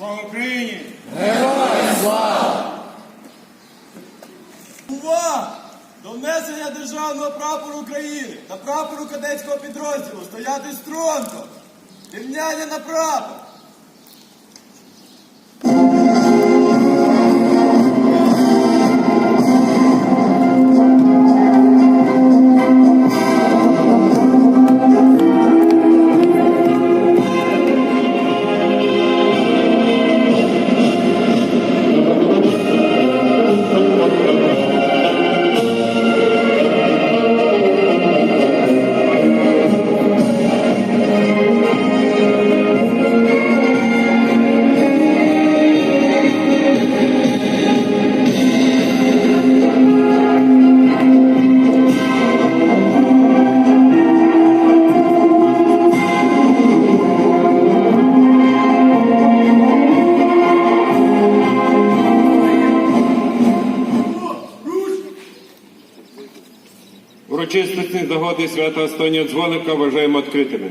Слава Україні! Героям слава! Увага! До внесення державного прапору України та прапору кадетського підрозділу стояти стронко! Рівняння на прапор! Урочистості догоди свята останнього дзвоника вважаємо відкритими.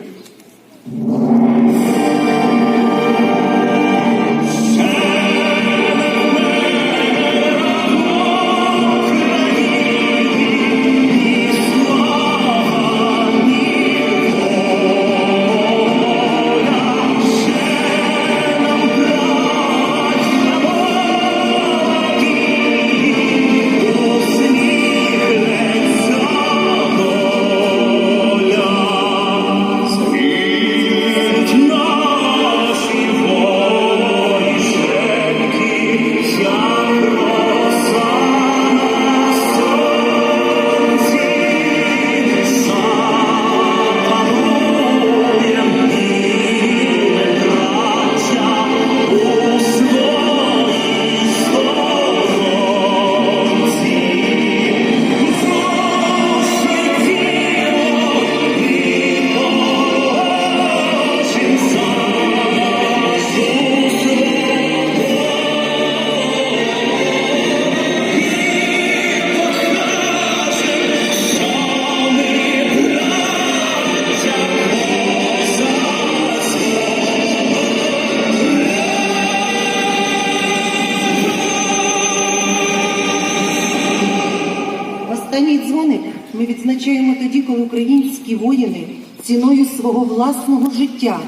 Українські воїни ціною свого власного життя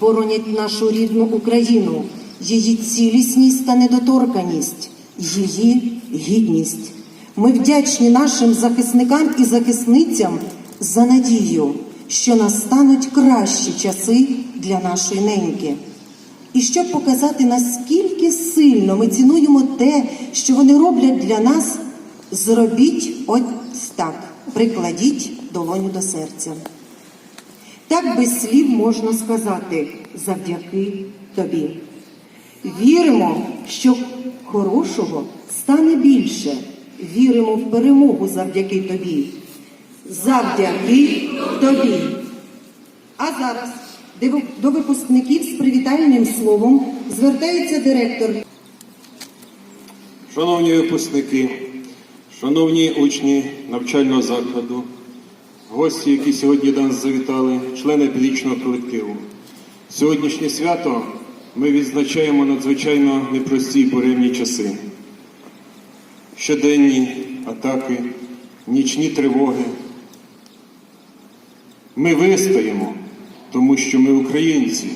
боронять нашу рідну Україну, її цілісність та недоторканість, її гідність. Ми вдячні нашим захисникам і захисницям за надію, що настануть кращі часи для нашої неньки. І щоб показати, наскільки сильно ми цінуємо те, що вони роблять для нас, зробіть ось так, прикладіть долоню до серця. Так без слів можна сказати завдяки тобі. Віримо, що хорошого стане більше. Віримо в перемогу завдяки тобі. Завдяки тобі. А зараз до- випускників з привітальним словом звертається директор Шановні випускники, шановні учні навчального закладу, гості, які сьогодні до нас завітали, члени педагогічного колективу. Сьогоднішнє свято ми відзначаємо надзвичайно непрості буремні часи. Щоденні атаки, нічні тривоги. Ми вистоїмо, тому що ми українці.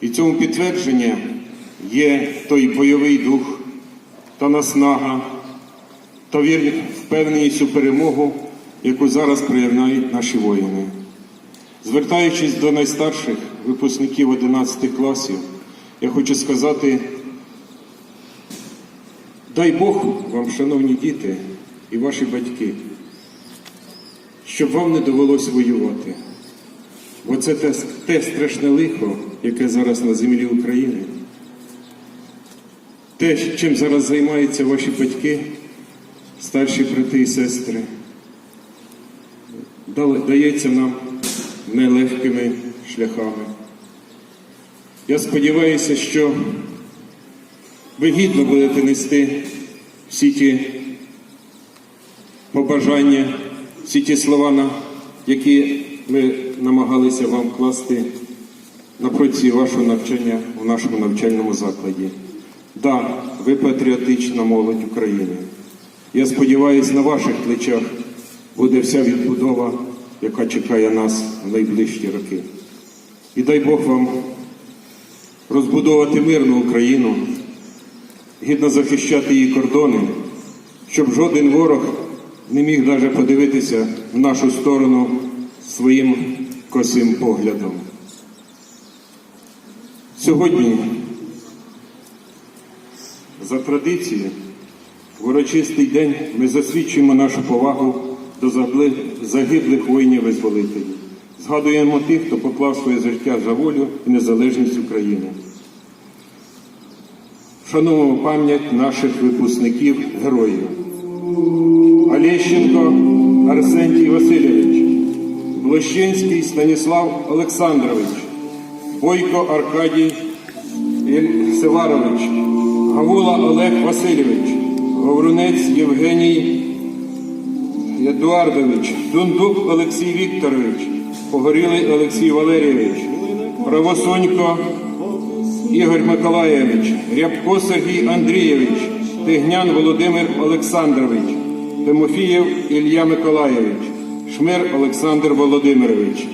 І цьому підтвердження є той бойовий дух, та наснага, та вір впевненість у перемогу, яку зараз проявляють наші воїни. Звертаючись до найстарших випускників 11 класів, я хочу сказати, дай Бог вам, шановні діти і ваші батьки, щоб вам не довелось воювати. Бо це те, те страшне лихо, яке зараз на землі України. Те, чим зараз займаються ваші батьки, старші брати і сестри, дається нам нелегкими шляхами. Я сподіваюся, що ви гідно будете нести всі ті побажання, всі ті слова, які ми намагалися вам вкласти на протязі вашого навчання у нашому навчальному закладі. Да, ви патріотична молодь України. Я сподіваюся, на ваших плечах буде вся відбудова, яка чекає нас в найближчі роки. І дай Бог вам розбудовувати мирну Україну, гідно захищати її кордони, щоб жоден ворог не міг навіть подивитися в нашу сторону своїм косим поглядом. Сьогодні, за традицією, в урочистий день ми засвідчуємо нашу повагу до загиблих воїнів-визволителів. Згадуємо тих, хто поклав своє життя за волю і незалежність України. Шануємо пам'ять наших випускників героїв. Олещенко Арсентій Васильович, Блощинський Станіслав Олександрович, Бойко Аркадій Севарович, Гавула Олег Васильович, Говорунець Євгеній Едуардович, Дундук Олексій Вікторович, Погорілий Олексій Валерійович, Правосонько Ігор Миколаєвич, Рябко Сергій Андрійович, Тигнян Володимир Олександрович, Тимофієв Ілля Миколаєвич, Шмир Олександр Володимирович.